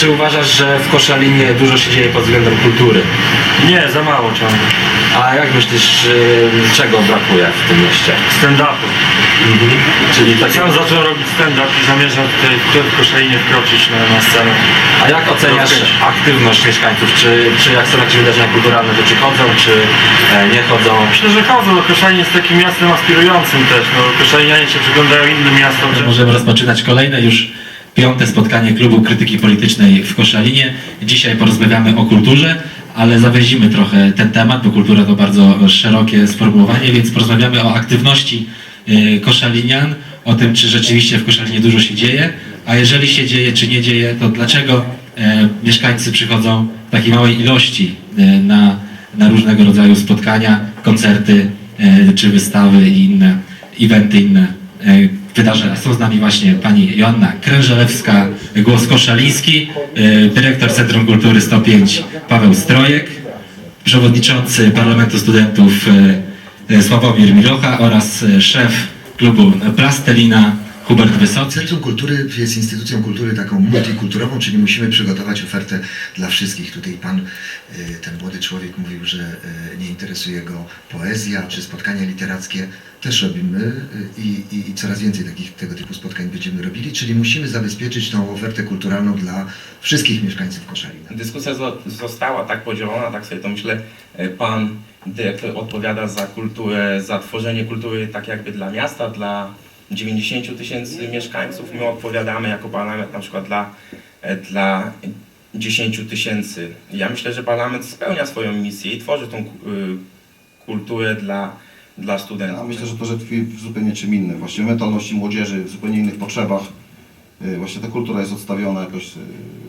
Czy uważasz, że w Koszalinie dużo się dzieje pod względem kultury? Nie, za mało ciągle. A jak myślisz, y, czego brakuje w tym mieście? Stand-upu. Czyli tak Sam zacząłem robić stand-up i zamierzam tutaj w Koszalinie wkroczyć na, na scenę. A jak oceniasz Rozkręć. aktywność mieszkańców? Czy, czy jak są jakieś wydarzenia kulturalne, to czy chodzą, czy e, nie chodzą? Myślę, że chodzą, no Koszalin jest takim miastem aspirującym też. No, Koszalinianie się przyglądają innym miastom. że- Możemy rozpoczynać kolejne już piąte spotkanie Klubu Krytyki Politycznej w Koszalinie. Dzisiaj porozmawiamy o kulturze, ale zawęzimy trochę ten temat, bo kultura to bardzo szerokie sformułowanie, więc porozmawiamy o aktywności y, koszalinian, o tym, czy rzeczywiście w Koszalinie dużo się dzieje, a jeżeli się dzieje, czy nie dzieje, to dlaczego e, mieszkańcy przychodzą w takiej małej ilości e, na, na różnego rodzaju spotkania, koncerty, e, czy wystawy i inne eventy, inne wydarzenia. Są z nami właśnie pani Joanna Krężelewska, głos koszaliński, e, dyrektor Centrum Kultury 105 Paweł Strojek, przewodniczący Parlamentu Studentów e, e, Sławomir Milocha oraz szef klubu Plastelina Hubert Wysocy. Centrum Kultury jest instytucją kultury taką multikulturową, czyli musimy przygotować ofertę dla wszystkich. Tutaj pan, y, ten młody człowiek mówił, że y, nie interesuje go poezja czy spotkania literackie. Też robimy y, i, i, i coraz więcej takich tego typu spotkań będziemy robili, czyli musimy zabezpieczyć tą ofertę kulturalną dla wszystkich mieszkańców Koszalina. Dyskusja zo- została tak podzielona, tak sobie to myślę, pan dyrektor odpowiada za kulturę, za tworzenie kultury tak jakby dla miasta, dla 90 tysięcy mieszkańców. My odpowiadamy jako parlament na przykład dla, e, dla 10 tysięcy. Ja myślę, że parlament spełnia swoją misję i tworzy tą y, kulturę dla, dla Ja studentów. myślę, że to że w zupełnie czym innym. Właśnie w mentalności młodzieży, w zupełnie innych potrzebach. Yy, Właśnie ta kultura jest odstawiona jakoś,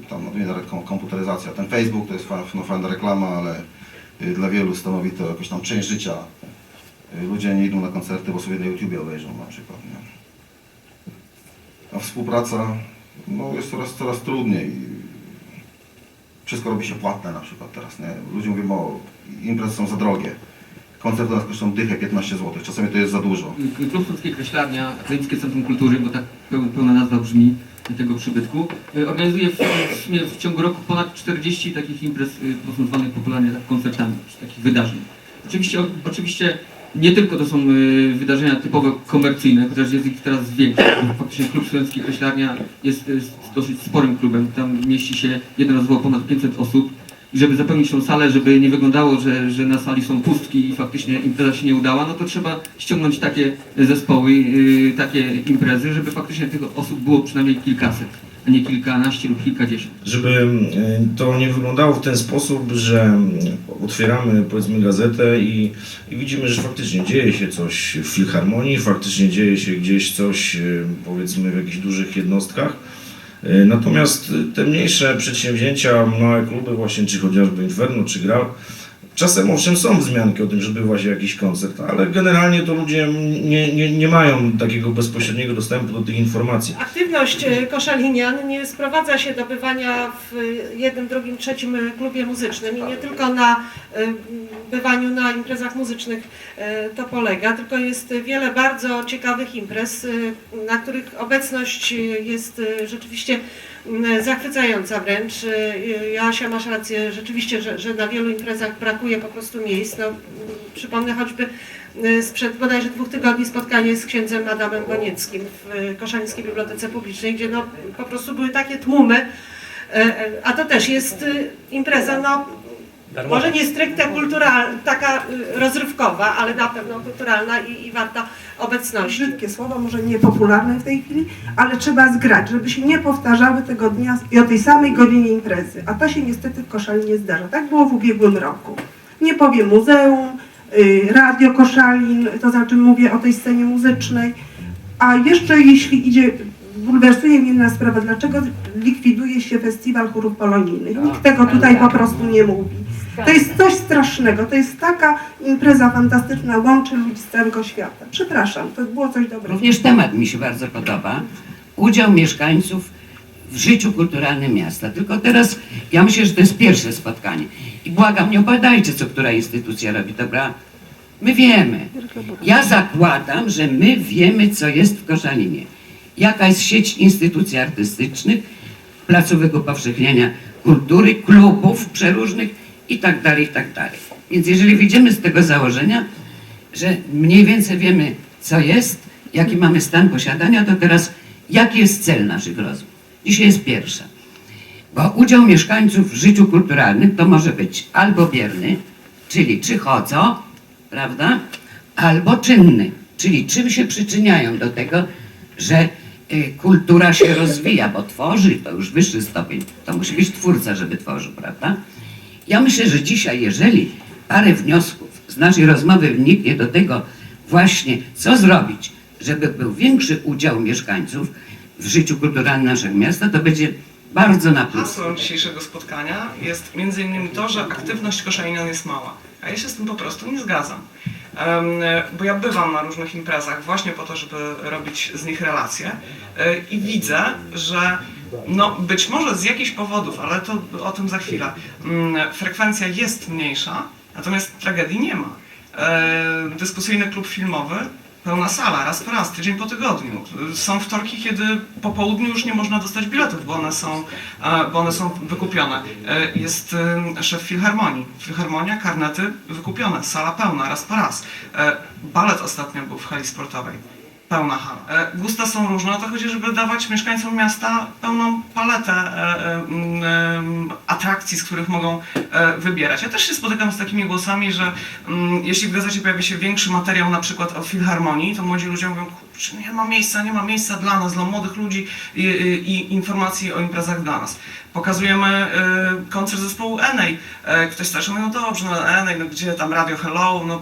tam no, nie nawet kom- komputeryzacja. Ten Facebook to jest no, fajna reklama, ale dla wielu stanowi to jakoś tam część życia. Yy, Ludzie nie idą na koncerty, bo sobie na YouTubie obejrzą na przykład. Nie? A współpraca no, jest coraz, coraz trudniej. Wszystko robi się płatne na przykład teraz. Nie? Ludzie mówią, o imprezy są za drogie. Koncert nas kosztują dychę 15 zł, czasami to jest za dużo. Klub Polskie Kreślarnia, Akademickie Centrum Kultury, bo tak peł- pełna nazwa brzmi tego przybytku, y, organizuje w, w, ciągu roku ponad 40 takich imprez y, zwanych popularnie koncertami, czy takich wydarzeń. Oczywiście, oczywiście nie tylko to są y, wydarzenia typowo komercyjne, chociaż jest ich teraz więcej. Faktycznie Klub Studencki Kreślarnia jest, jest dosyć sporym klubem, tam mieści się jednorazowo ponad 500 osób. I żeby zapełnić tą salę, żeby nie wyglądało, że, że na sali są pustki i faktycznie impreza się nie udała, no to trzeba ściągnąć takie zespoły, yy, takie imprezy, żeby faktycznie tych osób było przynajmniej kilkaset, a nie kilkanaście lub kilkadziesiąt. żeby e, to nie wyglądało w ten sposób, że otwieramy powiedzmy gazetę i, i widzimy, że faktycznie dzieje się coś w filharmonii, faktycznie dzieje się gdzieś coś e, powiedzmy w jakichś dużych jednostkach. E, Natomiast te mniejsze przedsięwzięcia, małe kluby właśnie, czy chociażby Inferno, czy Grał, czasem owszem są wzmianki o tym, żeby właśnie jakiś koncert, ale generalnie to ludzie nie, nie, nie mają takiego bezpośredniego dostępu do tych informacji. Aktywność e, koszalinian nie sprowadza się do bywania w jednym, drugim, trzecim e, klubie muzycznym i nie tylko na e, bywaniu na imprezach muzycznych e, to polega, tylko jest wiele bardzo ciekawych imprez, e, na których obecność jest e, rzeczywiście zachwycająca wręcz. Joasia, masz rację, rzeczywiście, że, że na wielu imprezach brakuje po prostu miejsc. No, przypomnę choćby sprzed bodajże dwóch tygodni spotkanie z księdzem Adamem Gonieckim w Koszalińskiej Bibliotece Publicznej, gdzie no, po prostu były takie tłumy, a to też jest impreza, no, może nie stricte kulturalna, taka e, rozrywkowa, ale na pewno kulturalna i, i warta obecności. brzydkie słowo, może niepopularne w tej chwili, ale trzeba zgrać, żeby się nie powtarzały tego dnia i o tej samej godzinie imprezy. A to się niestety w Koszalinie zdarza. Tak było w ubiegłym roku. Nie powiem muzeum, y, radio Koszalin, to znaczy mówię o tej scenie muzycznej. A jeszcze jeśli idzie, bulwersuje mnie inna sprawa, dlaczego likwiduje się festiwal chórów polonijnych. Nikt tego tutaj po prostu nie mówi. To jest coś strasznego, to jest taka impreza fantastyczna, łączy ludzi z całego świata. Przepraszam, to było coś dobrego. Również temat mi się bardzo podoba. Udział mieszkańców w życiu kulturalnym miasta. Tylko teraz ja myślę, że to jest pierwsze spotkanie. I błagam, nie opowiadajcie, co która instytucja robi, dobra? My wiemy. Ja zakładam, że my wiemy, co jest w Koszalinie. Jaka jest sieć instytucji artystycznych, placówek upowszechniania kultury, klubów przeróżnych i tak dalej, i tak dalej. Więc jeżeli wyjdziemy z tego założenia, że mniej więcej wiemy, co jest, jaki mamy stan posiadania, to teraz jaki jest cel naszych rozmów? Dzisiaj jest pierwsza. Bo udział mieszkańców w życiu kulturalnym to może być albo bierny, czyli czy chodzą, prawda, albo czynny, czyli czym się przyczyniają do tego, że y, kultura się rozwija, bo tworzy, to już wyższy stopień, to musi być twórca, żeby tworzył, prawda? Ja myślę, że dzisiaj, jeżeli parę wniosków z naszej rozmowy wniknie do tego właśnie, co zrobić, żeby był większy udział mieszkańców w życiu kulturalnym naszego miasta, to będzie bardzo na plus. Hasłem dzisiejszego spotkania jest między innymi to, że aktywność koszalinian jest mała. A ja się z tym po prostu nie zgadzam. Em, bo ja bywam na różnych imprezach właśnie po to, żeby robić z nich relacje e, i widzę, że no być może z jakichś powodów, ale to o tym za chwilę, mm, frekwencja jest mniejsza, natomiast tragedii nie ma. E, Dyskusyjny klub filmowy Pełna sala, raz po raz, tydzień po tygodniu. Są wtorki, kiedy po południu już nie można dostać biletów, bo one są, e, bo one są wykupione. E, Jest szef filharmonii. Filharmonia, karnety wykupione, sala pełna, raz po raz. Balet ostatnio był w hali sportowej. Pełna hala. E, Gusta są różne, o to chodzi, żeby dawać mieszkańcom miasta pełną paletę e, e, m, em, atrakcji, z których mogą wybierać. Ja też się spotykam z takimi głosami, że mm, jeśli w gazecie pojawi się większy materiał na przykład o filharmonii, to młodzi ludzie mówią, kurczę, nie ma miejsca, nie ma miejsca dla nas, dla młodych ludzi i, i, informacji o imprezach dla nas. Pokazujemy koncert zespołu Enej. Ktoś starszy mówi, no dobrze, no Enej, no gdzie tam Radio Hello, no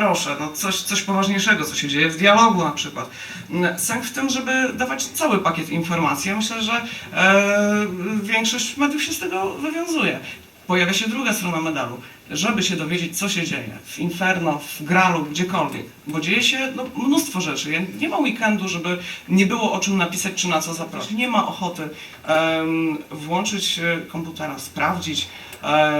proszę, no coś, coś poważniejszego, co się dzieje w dialogu na przykład. Mm, Sęk w tym, żeby dawać cały pakiet informacji. Ja myślę, że e, większość mediów się z tego wywiązuje. Pojawia się druga strona medalu, żeby się dowiedzieć, co się dzieje w Inferno, w Gralu, gdziekolwiek, bo dzieje się no, mnóstwo rzeczy. Ja- Nie ma weekendu, żeby nie było o czym napisać, czy na co zaprosić. Nie ma ochoty em, włączyć e, komputera, sprawdzić, E,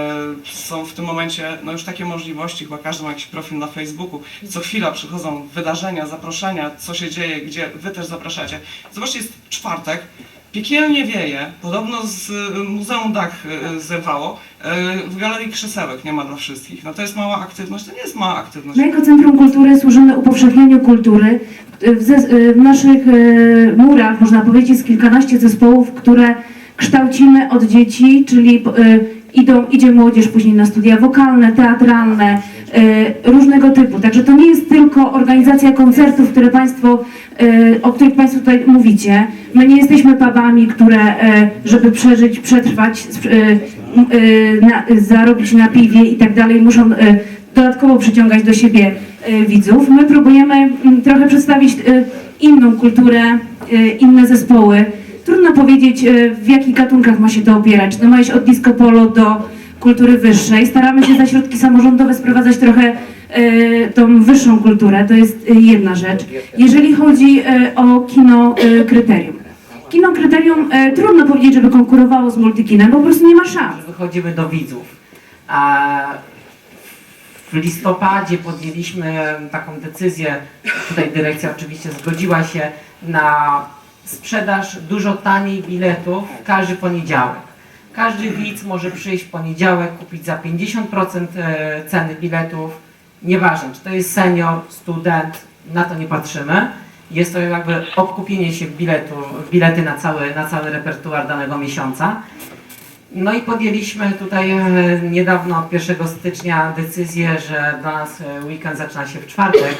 są w tym momencie no już takie możliwości, chyba każdy ma jakiś profil na Facebooku. Co chwila przychodzą wydarzenia, zaproszenia, co się dzieje, gdzie wy też zapraszacie. Zobaczcie, jest czwartek, piekielnie wieje, podobno z y, Muzeum Dach y, zerwało, y, w Galerii Krzesełek nie ma dla wszystkich. No to jest mała aktywność, to nie jest mała aktywność. My jako Centrum Kultury służymy upowszechnianiu kultury. W, zes- w naszych murach, można powiedzieć, jest kilkanaście zespołów, które kształcimy od dzieci, czyli idą, idzie młodzież później na studia wokalne, teatralne, różnego typu. Także to nie jest tylko organizacja koncertów, które państwo, e, o których Państwo tutaj mówicie. My nie jesteśmy pubami, które, e, żeby przeżyć, przetrwać, zarobić na piwie i tak dalej, muszą dodatkowo przyciągać do siebie widzów. My próbujemy mm, trochę przedstawić inną kulturę, inne zespoły. Trudno powiedzieć, w jakich gatunkach ma się to opierać. To ma iść od disco polo do kultury wyższej. Staramy się za środki samorządowe sprowadzać trochę e, tą wyższą kulturę. To jest e, jedna rzecz. Jeżeli chodzi e, o kino kryterium. Kino kryterium trudno powiedzieć, żeby konkurowało z multikinem, bo po prostu nie ma szans. wychodzimy do widzów. A w listopadzie podjęliśmy taką decyzję, tutaj dyrekcja oczywiście zgodziła się na sprzedaż dużo taniej biletów w każdy poniedziałek. Każdy widz może przyjść w poniedziałek, kupić za 50% e, ceny biletów. Nieważne, czy to jest senior, student, na to nie patrzymy. Jest to jakby obkupienie się biletu, bilety na cały, na cały repertuar danego miesiąca. No i podjęliśmy tutaj e, niedawno, od 1 stycznia, decyzję, że dla nas e, weekend zaczyna się w czwartek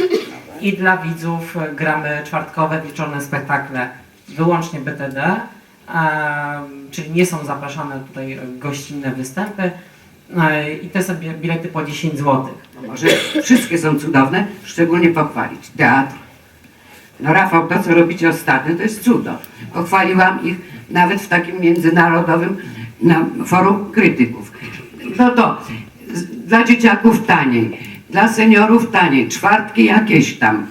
i dla widzów gramy czwartkowe wieczorne spektakle wyłącznie BTD, czyli nie są zapraszane tutaj gościnne występy e, i te sobie bilety po 10 zł. No może wszystkie są cudowne, szczególnie pochwalić. Teatr. No Rafał, to co robicie ostatnio, to jest cudo. Pochwaliłam ich nawet w takim międzynarodowym na forum krytyków. No to dla dzieciaków taniej, dla seniorów taniej, czwartki jakieś tam,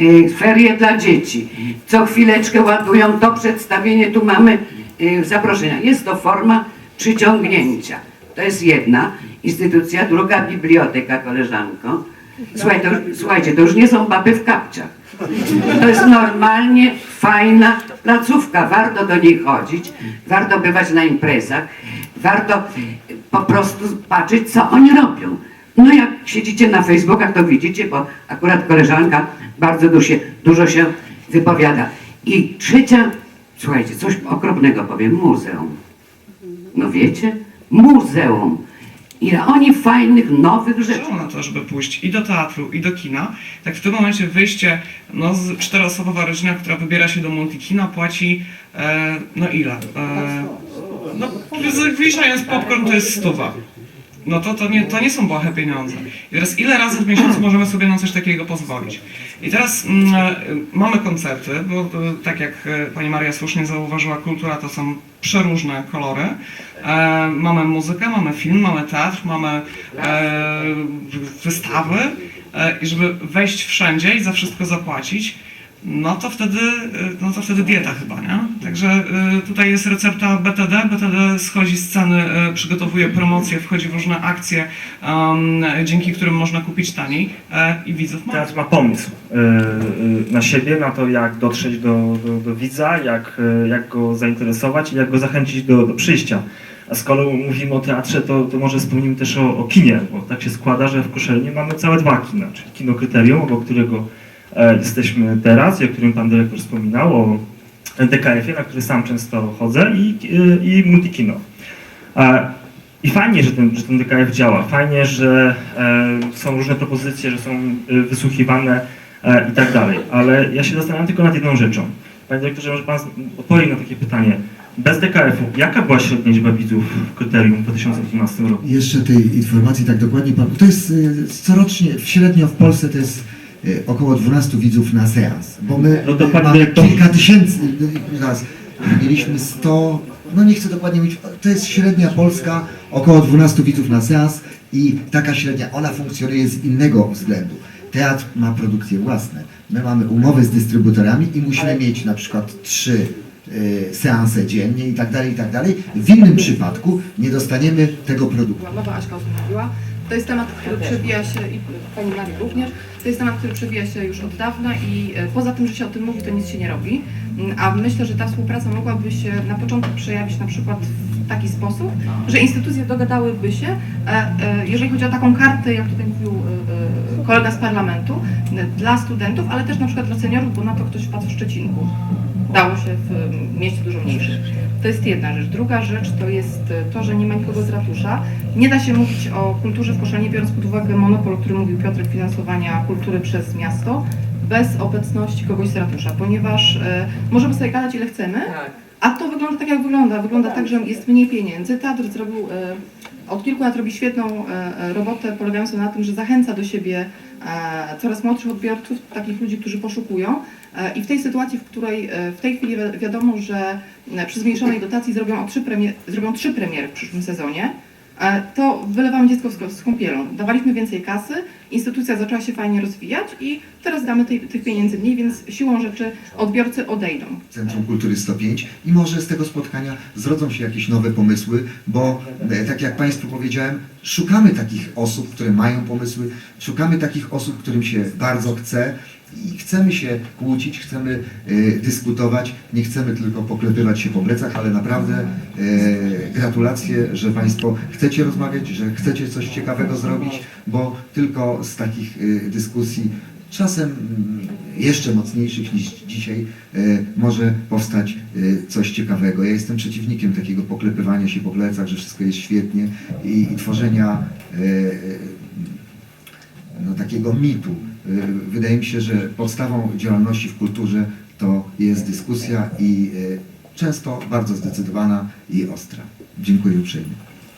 y, ferie dla dzieci. Co chwileczkę ładują to przedstawienie, tu mamy y, zaproszenia. Jest to forma przyciągnięcia. To jest jedna instytucja, druga biblioteka, koleżanko. Słuchaj, to, słuchajcie, to już nie są baby w kapciach. To jest normalnie fajna placówka. Warto do niej chodzić, warto bywać na imprezach, warto po prostu patrzeć, co oni robią. No jak siedzicie na Facebookach, to widzicie, bo akurat koleżanka bardzo dużo się, dużo się wypowiada. I trzecia, słuchajcie, coś okropnego powiem, muzeum. No wiecie, muzeum. Ile oni fajnych, nowych rzeczy. na to, żeby pójść i do teatru, i do kina, tak w tym momencie wyjście, no z czteroosobowa rodzina, która wybiera się do multikina, płaci, e, no ile? E, no, z- wliczając popcorn to jest stuwa. No to, to, nie, to nie są błahe pieniądze. I teraz ile razy w miesiącu możemy sobie na coś takiego pozwolić? I teraz mm, e, mamy koncerty, bo e, tak jak e, pani Maria słusznie zauważyła, kultura to są przeróżne kolory. E, mamy muzykę, mamy film, mamy teatr, mamy e, wystawy i żeby wejść wszędzie i za wszystko zapłacić, no to wtedy, e, no to wtedy dieta chyba, nie? Także e, tutaj jest recepta BTD, BTD schodzi z ceny, e, przygotowuje promocje, wchodzi w różne akcje, em, dzięki którym można kupić taniej e, i widzów ma. Teatr ma pomysł na siebie, na to jak dotrzeć do, do, do widza, jak, jak go zainteresować i jak go zachęcić do, do przyjścia. A skoro mówimy o teatrze, to, to może wspomnimy też o, o kinie, bo tak się składa, że w Koszalinie mamy całe dwa kina, czyli kino Kryterium, obok którego jesteśmy teraz i o którym pan dyrektor wspominał, o DKF-ie, na który sam często chodzę i, e, i Multikino. E, I fajnie, że ten, że ten DKF działa, fajnie, że e, są różne propozycje, że są e, wysłuchiwane e, i tak dalej, ale ja się zastanawiam tylko nad jedną rzeczą. Panie dyrektorze, może pan odpowiedzieć na takie pytanie. Bez DKF-u, jaka była średnia liczba widzów w kryterium w 2012 roku? Jeszcze tej informacji tak dokładnie, pan- to jest corocznie, średnio w Polsce to jest około 12 widzów na seans, bo my No to y, mamy dyrektor- kilka tysięcy, y, zaraz, mieliśmy 100, no nie chcę dokładnie mówić, to jest średnia polska, około 12 widzów na seans i taka średnia, ona funkcjonuje z innego względu. Teatr ma produkcje własne, my mamy umowy z dystrybutorami i musimy mieć na przykład trzy y, seanse dziennie i tak dalej, i tak dalej. W innym przypadku nie dostaniemy tego produktu. Mowa Aśka o tym mówiła. To jest temat, który przewija się i Pani Marii również. To jest temat, który przewija się już od dawna i e, poza tym, że się o tym mówi, to nic się nie robi. Mm, A myślę, że ta współpraca mogłaby się na początku przejawić na przykład w taki sposób, że instytucje dogadałyby się, e, e, jeżeli chodzi o taką kartę, jak tutaj mówił kolega z parlamentu, dla studentów, ale też na przykład dla seniorów, bo na to ktoś wpadł w Szczecinku. Dało się w mieście dużo mniejszym. To jest jedna rzecz. Druga rzecz to jest e, to, że nie ma nikogo z ratusza. Nie da się mówić o kulturze w Koszalinie, biorąc pod uwagę monopol, o którym mówił Piotrek, finansowania kultury przez miasto, bez obecności kogoś z ratusza, ponieważ e, możemy sobie gadać ile chcemy, a to wygląda tak jak wygląda. Wygląda tak, że jest mniej pieniędzy. Teatr zrobił, e, od kilku lat robi świetną e, e, robotę polegającą na tym, że zachęca do siebie e, coraz młodszych odbiorców, takich ludzi, którzy poszukują. I w tej sytuacji, w której w tej chwili wi- wiadomo, że przy zmniejszonej dotacji zrobią, trzy, premier, zrobią trzy premiery w przyszłym sezonie, to wylewamy dziecko z, z kąpielą. Dawaliśmy więcej kasy, instytucja zaczęła się fajnie rozwijać i teraz damy tej, tych pieniędzy mniej, więc siłą rzeczy odbiorcy odejdą. Centrum Kultury 105 i może z tego spotkania zrodzą się jakieś nowe pomysły, bo e, tak jak Państwu powiedziałem, szukamy takich osób, które mają pomysły, szukamy takich osób, którym się bardzo chce i chcemy się kłócić, chcemy e, dyskutować, nie chcemy tylko poklepywać się po plecach, ale naprawdę e, gratulacje, że Państwo chcecie rozmawiać, że chcecie coś ciekawego zrobić, bo tylko z takich e, dyskusji czasem mm, jeszcze mocniejszych niż dzisiaj e, może powstać e, coś ciekawego. Ja jestem przeciwnikiem takiego poklepywania się po plecach, że wszystko jest świetnie i, i tworzenia e, no, takiego mitu. E, Wydaje mi się, że podstawą działalności w kulturze to jest dyskusja i e, często bardzo zdecydowana i ostra. Dziękuję uprzejmie.